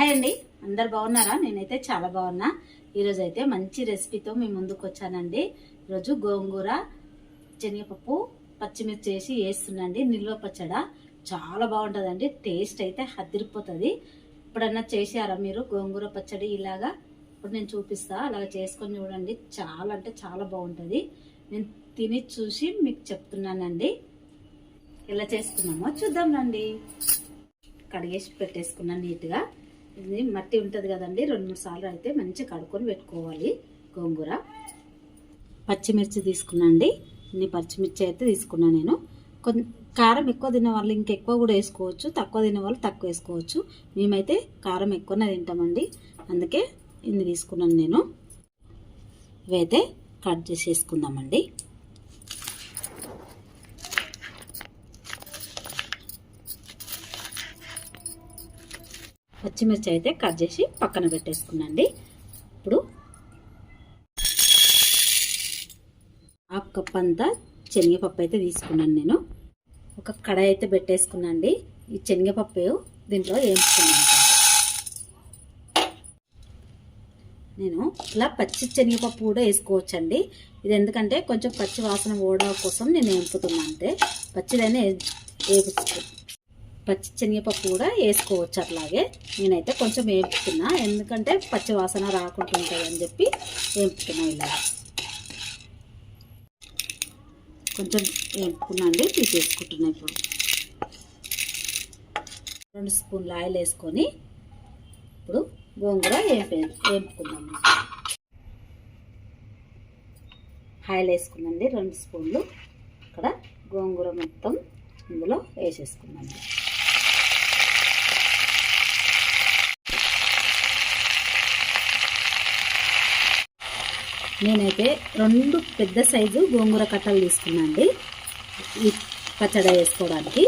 Hi అండి. అందరు బాగున్నారా? నేనైతే చాలా బాగున్నా. ఈరోజు అయితే మంచి రెసిపీతో మీ ముందుకు వచ్చానండి ఈరోజు గోంగూర శనగపప్పు పచ్చిమిర్చి వేసి వేస్తున్నాండి నిల్వ పచ్చడ చాలా బాగుంటుందండి. టేస్ట్ అయితే హద్దిరిపోతుంది. ఎప్పుడన్నా చేసారా మీరు గోంగూర పచ్చడి ఇలాగా? ఇప్పుడు నేను చూపిస్తా. అలాగ చేసుకొని చూడండి. చాలా అంటే చాలా బాగుంటుంది. నేను తిని చూసి మీకు చెప్తున్నానండి. ఎలా చేసుకున్నామో చూద్దాం రండి. కడిగేసి పెట్టేసుకున్నాను నీట్గా. ఇది మట్టి ఉంటుంది కదండి. రెండు మూడు సార్లు అయితే మంచిగా కడుక్కొని పెట్టుకోవాలి గోంగూర. పచ్చిమిర్చి తీసుకున్నాండి ఇన్ని పచ్చిమిర్చి అయితే తీసుకున్నాను నేను. కొన్ని కారం ఎక్కువ తినే వాళ్ళు ఇంకెక్కువ కూడా వేసుకోవచ్చు. తక్కువ తినే వాళ్ళు తక్కువ వేసుకోవచ్చు. మేమైతే కారం ఎక్కువనే తింటామండి. అందుకే ఇన్ని తీసుకున్నాను నేను. ఇవైతే కట్ చేసి పచ్చిమిర్చి అయితే కట్ చేసి పక్కన పెట్టేసుకున్నాండి ఇప్పుడు హాఫ్ కప్ అంతా శనగపప్పు అయితే తీసుకున్నాను నేను. ఒక కడాయి అయితే పెట్టేసుకున్నాండి ఈ శనగపప్పు దీంట్లో వేయించుకున్నాను. నేను ఇలా పచ్చి శనగపప్పు కూడా వేసుకోవచ్చండి. ఇది ఎందుకంటే కొంచెం పచ్చి వాసన పోవడం కోసం నేను వేపుతున్నా అంతే. పచ్చిదైనా వేపుచ్చు పచ్చి శనగపప్పు కూడా వేసుకోవచ్చు అట్లాగే. నేనైతే కొంచెం వేపుతున్నా. ఎందుకంటే పచ్చి వాసన రాకుండా ఉంటుంది అని చెప్పి వేపుతున్నా ఇలా. కొంచెం వేపుకున్నా అండి తీసేసుకుంటున్నా ఇప్పుడు. రెండు స్పూన్లు ఆయిల్ వేసుకొని ఇప్పుడు గోంగూర వేపే వేపుకుందాము ఆయిల్ వేసుకున్నాండి రెండు స్పూన్లు. ఇక్కడ గోంగూర మొత్తం ఇందులో వేసేసుకున్నాను నేనైతే రెండు పెద్ద సైజు గోంగూర కట్టలు తీసుకున్నాండి ఈ పచ్చడి వేసుకోవడానికి.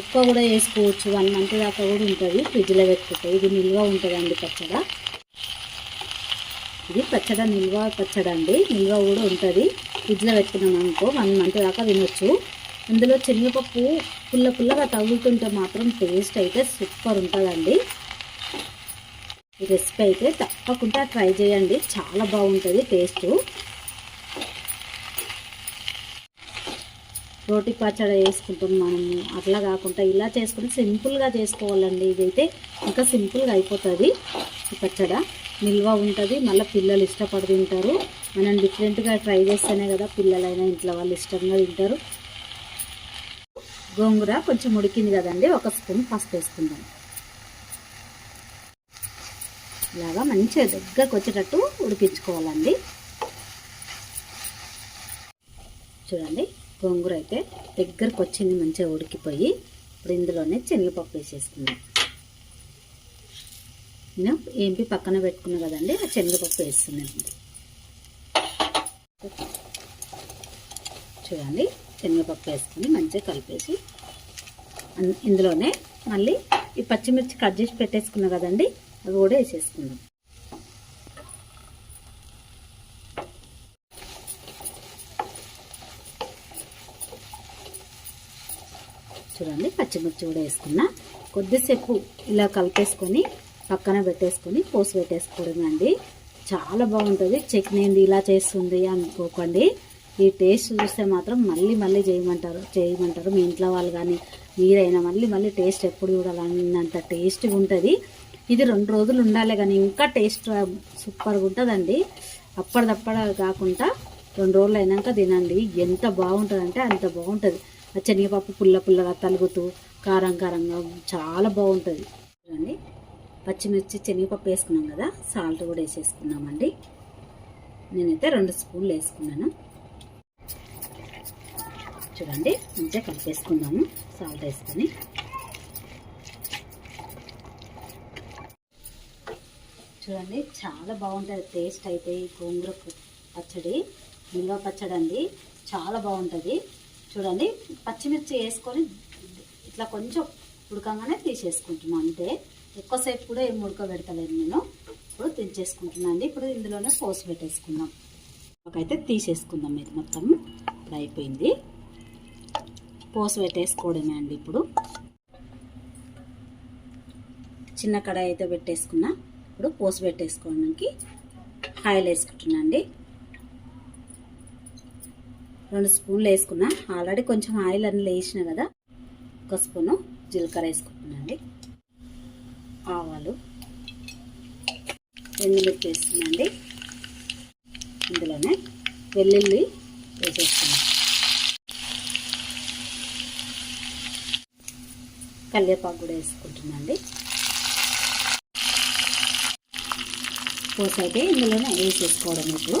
ఎక్కువ కూడా వేసుకోవచ్చు. వన్ మంత్ దాకా కూడా ఉంటుంది. ఫ్రిడ్జ్లో పెట్టుకుంటే ఇది నిల్వ ఉంటుందండి పచ్చడ. ఇది పచ్చడ నిల్వ పచ్చడ అండి. నిల్వ కూడా ఉంటుంది. ఫ్రిడ్జ్లో పెట్టుకున్నాం అనుకో వన్ మంత్ దాకా తినొచ్చు. అందులో శనగపప్పు పుల్ల పుల్లగా తగులుతుంటే మాత్రం టేస్ట్ అయితే సూపర్ ఉంటుందండి. ఈ రెసిపీ అయితే తప్పకుండా ట్రై చేయండి. చాలా బాగుంటుంది టేస్ట్. రోటి పచ్చడి వేసుకుంటాం మనము. అట్లా కాకుండా ఇలా చేసుకుని సింపుల్గా చేసుకోవాలండి. ఇదైతే ఇంకా సింపుల్గా అయిపోతుంది ఈ పచ్చడ. నిల్వ ఉంటుంది. మళ్ళీ పిల్లలు ఇష్టపడి తింటారు. మనం డిఫరెంట్గా ట్రై చేస్తేనే కదా పిల్లలైనా ఇంట్లో వాళ్ళు ఇష్టంగా తింటారు. గోంగూర కొంచెం ఉడికింది కదండి. ఒక స్పూన్ పసుపు వేసుకుందాం. ఇలాగా మంచిగా దగ్గరకు వచ్చేటట్టు ఉడికించుకోవాలండి. చూడండి గోంగూర అయితే దగ్గరకు వచ్చింది మంచిగా ఉడికిపోయి ఇప్పుడు ఇందులోనే శనగపప్పు వేసేసుకుందాం. నేను ఏంపి పక్కన పెట్టుకున్నా కదండి ఆ శనగపప్పు వేస్తున్నాను. చూడండి శనగపప్పు వేసుకుని మంచిగా కలిపేసి ఇందులోనే మళ్ళీ ఈ పచ్చిమిర్చి కట్ చేసి పెట్టేసుకున్నా కదండి అవి కూడా వేసేసుకుందాం. చూడండి పచ్చిమిర్చి కూడా వేసుకున్నా. కొద్దిసేపు ఇలా కలిపేసుకొని పక్కన పెట్టేసుకొని పోసి పెట్టేసుకోవడమే అండి. చాలా బాగుంటుంది. చట్నీ ఇలా చేస్తుంది అనుకోకండి. ఈ టేస్ట్ చూస్తే మాత్రం మళ్ళీ మళ్ళీ చేయమంటారు చేయమంటారు. మీ ఇంట్లో వాళ్ళు కానీ మీరైనా మళ్ళీ మళ్ళీ టేస్ట్ ఎప్పుడు చూడాలన్నంత టేస్ట్గా ఉంటుంది. ఇది రెండు రోజులు ఉండాలి కానీ ఇంకా టేస్ట్ సూపర్గా ఉంటుందండి. అప్పటిదప్పడ కాకుండా రెండు రోజులు అయినాక తినండి. ఎంత బాగుంటుందంటే అంత బాగుంటుంది. ఆ శనగపప్పు పుల్ల పుల్లగా తలుగుతూ కారం కారంగా చాలా బాగుంటుంది. చూడండి. పచ్చిమిర్చి శనగపప్పు వేసుకున్నాం కదా సాల్ట్ కూడా వేసేసుకున్నామండి నేనైతే రెండు స్పూన్లు వేసుకున్నాను. చూడండి మంచిగా కలిపేసుకుందాము సాల్ట్ వేసుకొని. చూడండి చాలా బాగుంటుంది. టేస్ట్ అయితే ఈ గోంగూర పచ్చడి నిల్వ పచ్చడి అండి. చాలా బాగుంటుంది. చూడండి పచ్చిమిర్చి వేసుకొని ఇట్లా కొంచెం ఉడకంగానే తీసేసుకుంటున్నాను అంతే. ఎక్కువసేపు కూడా ఏం ఉడకబెడతలేదు నేను. ఇప్పుడు దించేసుకుంటున్నాను అండి. ఇప్పుడు ఇందులోనే పోసి పెట్టేసుకుందాం. అయితే తీసేసుకుందాం ఇది మొత్తం. ఇప్పుడు అయిపోయింది. పోసి పెట్టేసుకోవడమే అండి ఇప్పుడు. చిన్న కడాయి అయితే పెట్టేసుకున్నా. ఇప్పుడు పోసి పెట్టేసుకోవడానికి ఆయిల్ వేసుకుంటున్నాండి రెండు స్పూన్లు వేసుకున్నా. ఆల్రెడీ కొంచెం ఆయిల్ అన్నీ వేసిన కదా. ఒక స్పూను జీలకర్ర వేసుకుంటున్నాండి ఆవాలు ఎండుమిర్చి వేస్తున్నాండి ఇందులోనే వెల్లుల్లి వేసేస్తున్నాం కల్లేపాకు కూడా వేసుకుంటున్నాండి పోసి అయితే ఇందులోనే వేసేసుకోవడం ఇప్పుడు.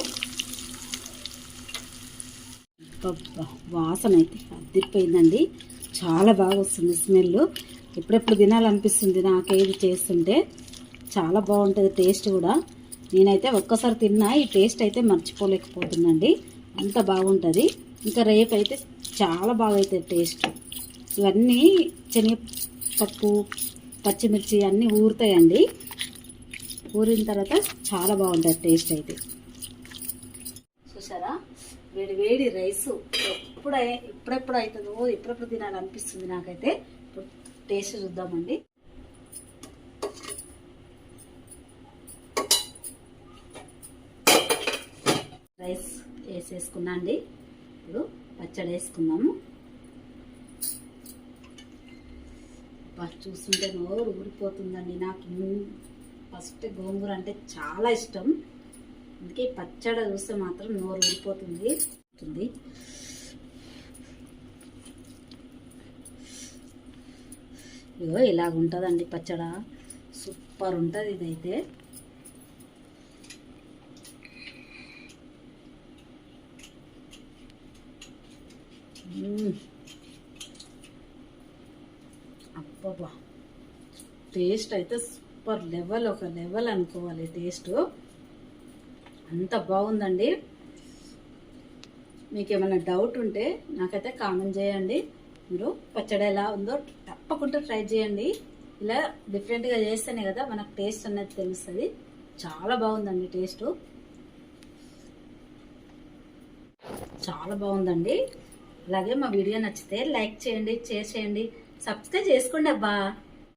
వాసన అయితే అదిరిపోయిందండి. చాలా బాగా వస్తుంది స్మెల్ ఎప్పుడెప్పుడు తినాలనిపిస్తుంది నాకేది చేస్తుంటే. చాలా బాగుంటుంది టేస్ట్ కూడా. నేనైతే ఒక్కసారి తిన్నా ఈ టేస్ట్ అయితే మర్చిపోలేకపోతుందండి అంత బాగుంటుంది. ఇంకా రేపు అయితే చాలా బాగా అవుతుంది టేస్ట్. ఇవన్నీ శనగపప్పు పచ్చిమిర్చి అన్నీ ఊరుతాయండి. ఊరిన తర్వాత చాలా బాగుంటుంది టేస్ట్ అయితే. చూసారా? వేడి వేడి రైస్. ఎప్పుడై ఎప్పుడెప్పుడు అవుతుందో ఎప్పుడెప్పుడు తినాలనిపిస్తుంది నాకైతే. ఇప్పుడు టేస్ట్ చూద్దామండి. రైస్ వేసేసుకున్నా అండి. ఇప్పుడు పచ్చడి వేసుకుందాము. చూస్తుంటే నోరు ఊరిపోతుందండి నాకు. ఫస్ట్ గోంగూర అంటే చాలా ఇష్టం. అందుకే పచ్చడి చూస్తే మాత్రం నోరు ఊరిపోతుంది. ఉంటుంది. ఇగో ఇలాగ ఉంటుందండి పచ్చడ. సూపర్ ఉంటుంది ఇదైతే. అబ్బబ్బా. టేస్ట్ అయితే సూపర్ లెవెల్ ఒక లెవెల్ అనుకోవాలి టేస్ట్. అంత బాగుందండి. మీకు ఏమైనా డౌట్ ఉంటే నాకైతే కామెంట్ చేయండి. మీరు పచ్చడి ఎలా ఉందో తప్పకుండా ట్రై చేయండి. ఇలా డిఫరెంట్గా చేస్తేనే కదా మనకు టేస్ట్ అనేది తెలుస్తుంది. చాలా బాగుందండి టేస్ట్. చాలా బాగుందండి. అలాగే మా వీడియో నచ్చితే లైక్ చేయండి షేర్ చేయండి. సబ్స్క్రైబ్ చేసుకోండి అబ్బా.